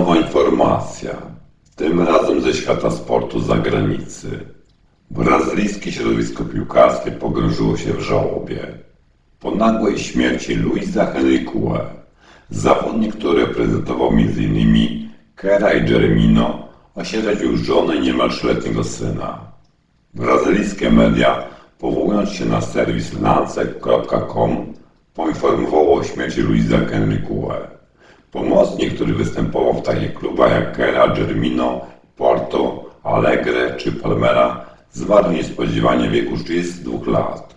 Nowa informacja, tym razem ze świata sportu z zagranicy. Brazylijskie środowisko piłkarskie pogrążyło się w żałobie. Po nagłej śmierci Luisa Henrique, zawodnik, który reprezentował m.in. Kera i Jeremino, osierdził żonę i niemal trzyletniego syna. Brazylijskie media, powołując się na serwis lance.com, poinformowało o śmierci Luisa Henrique. Pomocnik, który występował w takich klubach jak Kera, Germino, Porto, Alegre czy Palmera, zmarł niespodziewanie w wieku 32 lat.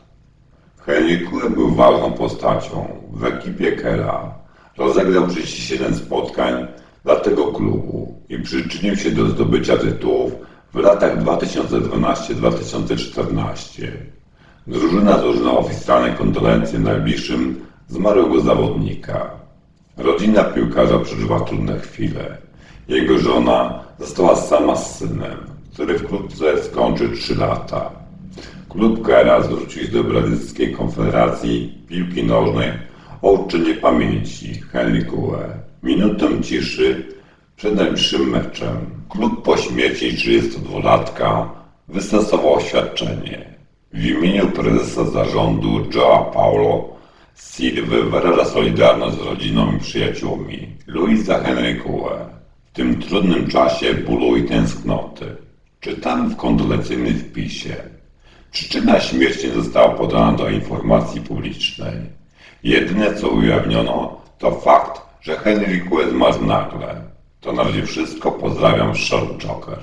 Henrique był ważną postacią w ekipie Kera. Rozegrał 37 spotkań dla tego klubu i przyczynił się do zdobycia tytułów w latach 2012-2014. Drużyna złożyła oficjalne kondolencje najbliższym zmarłego zawodnika. Rodzina piłkarza przeżywa trudne chwile. Jego żona została sama z synem, który wkrótce skończy 3 lata. Klub Kera zwrócił do Brazylijskiej Konfederacji Piłki Nożnej o uczczenie pamięci Henrique. Minutę ciszy przed najbliższym meczem. Klub po śmierci 32-latka wystosował oświadczenie. W imieniu prezesa zarządu Joa Paulo Silwy wyraża solidarność z rodziną i przyjaciółmi Luisa Henrique w tym trudnym czasie bólu i tęsknoty. Czytamy w kondolencyjnym wpisie. Przyczyna śmierci nie została podana do informacji publicznej. Jedyne co ujawniono to fakt, że Henrique zmarł nagle. To na razie wszystko. Pozdrawiam, Short Joker.